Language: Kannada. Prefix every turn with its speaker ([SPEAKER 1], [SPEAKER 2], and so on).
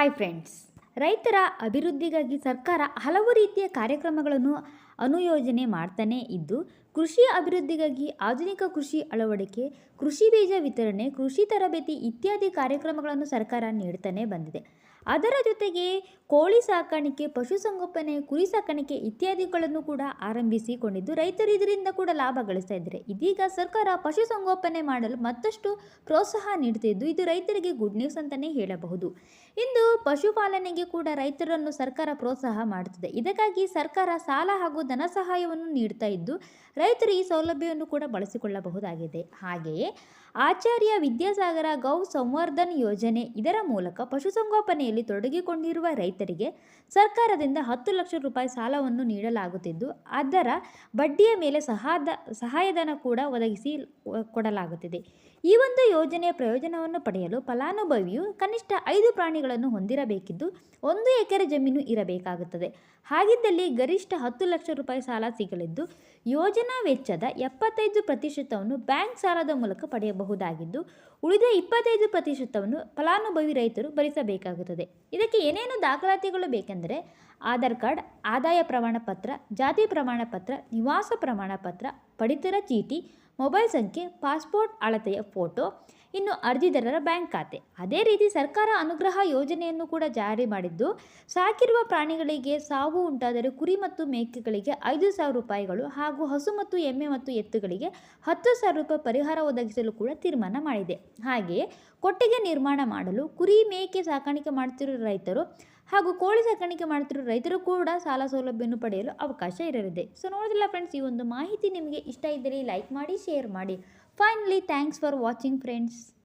[SPEAKER 1] ಹಾಯ್ ಫ್ರೆಂಡ್ಸ್ ರೈತರ ಅಭಿವೃದ್ಧಿಗಾಗಿ ಸರ್ಕಾರ ಹಲವು ರೀತಿಯ ಕಾರ್ಯಕ್ರಮಗಳನ್ನು ಅನುಯೋಜನೆ ಮಾಡ್ತಾನೇ ಇದ್ದು ಕೃಷಿ ಅಭಿವೃದ್ಧಿಗಾಗಿ ಆಧುನಿಕ ಕೃಷಿ ಅಳವಡಿಕೆ, ಕೃಷಿ ಬೀಜ ವಿತರಣೆ, ಕೃಷಿ ತರಬೇತಿ ಇತ್ಯಾದಿ ಕಾರ್ಯಕ್ರಮಗಳನ್ನು ಸರ್ಕಾರ ನೀಡ್ತಾನೆ ಬಂದಿದೆ. ಅದರ ಜೊತೆಗೆ ಕೋಳಿ ಸಾಕಾಣಿಕೆ ಪಶುಸಂಗೋಪನೆ ಕುರಿ ಸಾಕಾಣಿಕೆ ಇತ್ಯಾದಿಗಳನ್ನು ಕೂಡ ಆರಂಭಿಸಿಕೊಂಡಿದ್ದು ರೈತರು ಇದರಿಂದ ಕೂಡ ಲಾಭ ಗಳಿಸ್ತಾ ಇದ್ದಾರೆ. ಇದೀಗ ಸರ್ಕಾರ ಪಶುಸಂಗೋಪನೆ ಮಾಡಲು ಮತ್ತಷ್ಟು ಪ್ರೋತ್ಸಾಹ ನೀಡುತ್ತಿದ್ದು ಇದು ರೈತರಿಗೆ ಗುಡ್ ನ್ಯೂಸ್ ಅಂತಲೇ ಹೇಳಬಹುದು. ಇಂದು ಪಶುಪಾಲನೆಗೆ ಕೂಡ ರೈತರನ್ನು ಸರ್ಕಾರ ಪ್ರೋತ್ಸಾಹ ಮಾಡುತ್ತಿದೆ ಇದಕ್ಕಾಗಿ ಸರ್ಕಾರ ಸಾಲ ಹಾಗೂ ಧನ ಸಹಾಯವನ್ನು ನೀಡ್ತಾ ಇದ್ದು ರೈತರು ಈ ಸೌಲಭ್ಯವನ್ನು ಕೂಡ ಬಳಸಿಕೊಳ್ಳಬಹುದಾಗಿದೆ. ಹಾಗೆಯೇ ಆಚಾರ್ಯ ವಿದ್ಯಾಸಾಗರ ಗೌ ಸಂವರ್ಧನ್ ಯೋಜನೆ ಇದರ ಮೂಲಕ ಪಶುಸಂಗೋಪನೆಯಲ್ಲಿ ತೊಡಗಿಕೊಂಡಿರುವ ರೈತರಿಗೆ ಸರ್ಕಾರದಿಂದ ಹತ್ತು ಲಕ್ಷ ರೂಪಾಯಿ ಸಾಲವನ್ನು ನೀಡಲಾಗುತ್ತಿದ್ದು, ಅದರ ಬಡ್ಡಿಯ ಮೇಲೆ ಸಹಾದ, ಸಹಾಯಧನ ಕೂಡ ಒದಗಿಸಿ ಕೊಡಲಾಗುತ್ತಿದೆ. ಈ ಒಂದು ಯೋಜನೆಯ ಪ್ರಯೋಜನವನ್ನು ಪಡೆಯಲು ಫಲಾನುಭವಿಯು ಕನಿಷ್ಠ ಐದು ಪ್ರಾಣಿಗಳನ್ನು ಹೊಂದಿರಬೇಕಿದ್ದು, ಒಂದು ಎಕರೆ ಜಮೀನು ಇರಬೇಕಾಗುತ್ತದೆ. ಹಾಗಿದ್ದಲ್ಲಿ ಗರಿಷ್ಠ ಹತ್ತು ಲಕ್ಷ ರೂಪಾಯಿ ಸಾಲ ಸಿಗಲಿದ್ದು, ಯೋಜನಾ ವೆಚ್ಚದ ಎಪ್ಪತ್ತೈದು ಪ್ರತಿಶತವನ್ನು ಬ್ಯಾಂಕ್ ಸಾಲದ ಮೂಲಕ ಪಡೆಯಬಹುದಾಗಿದ್ದು, ಉಳಿದ ಇಪ್ಪತ್ತೈದು ಪ್ರತಿಶತವನ್ನು ಫಲಾನುಭವಿ ರೈತರು ಭರಿಸಬೇಕಾಗುತ್ತದೆ. ಇದಕ್ಕೆ ಏನೇನು ದಾಖಲಾತಿಗಳು ಬೇಕೆಂದರೆ, ಆಧಾರ್ ಕಾರ್ಡ್, ಆದಾಯ ಪ್ರಮಾಣ ಪತ್ರ, ಜಾತಿ ಪ್ರಮಾಣ ಪತ್ರ, ನಿವಾಸ ಪ್ರಮಾಣ ಪತ್ರ, ಪಡಿತರ ಚೀಟಿ, ಮೊಬೈಲ್ ಸಂಖ್ಯೆ, ಪಾಸ್ಪೋರ್ಟ್ ಅಳತೆಯ ಫೋಟೋ ಇನ್ನು ಅರ್ಜಿದಾರರ ಬ್ಯಾಂಕ್ ಖಾತೆ. ಅದೇ ರೀತಿ ಸರ್ಕಾರ ಅನುಗ್ರಹ ಯೋಜನೆಯನ್ನು ಕೂಡ ಜಾರಿ ಮಾಡಿದ್ದು, ಸಾಕಿರುವ ಪ್ರಾಣಿಗಳಿಗೆ ಸಾವು ಉಂಟಾದರೆ ಕುರಿ ಮತ್ತು ಮೇಕೆಗಳಿಗೆ ಐದು ಸಾವಿರ ರೂಪಾಯಿಗಳು ಹಾಗೂ ಹಸು ಮತ್ತು ಎಮ್ಮೆ ಮತ್ತು ಎತ್ತುಗಳಿಗೆ ಹತ್ತು ಸಾವಿರ ರೂಪಾಯಿ ಪರಿಹಾರ ಒದಗಿಸಲು ಕೂಡ ತೀರ್ಮಾನ ಮಾಡಿದೆ. ಹಾಗೆಯೇ ಕೊಟ್ಟಿಗೆ ನಿರ್ಮಾಣ ಮಾಡಲು ಕುರಿ, ಮೇಕೆ ಸಾಕಾಣಿಕೆ ಮಾಡುತ್ತಿರುವ ರೈತರು ಹಾಗೂ ಕೋಳಿ ಸಾಕಾಣಿಕೆ ಮಾಡುತ್ತಿರುವ ರೈತರು ಕೂಡ ಸಾಲ ಸೌಲಭ್ಯವನ್ನು ಪಡೆಯಲು ಅವಕಾಶ ಇರಲಿದೆ. ಸೊ ನೋಡಿದಿಲ್ಲ ಫ್ರೆಂಡ್ಸ್ ಈ ಒಂದು ಮಾಹಿತಿ ನಿಮಗೆ ಇಷ್ಟ ಇದ್ದರೆ ಲೈಕ್ ಮಾಡಿ ಶೇರ್ ಮಾಡಿ. Finally, thanks for watching friends.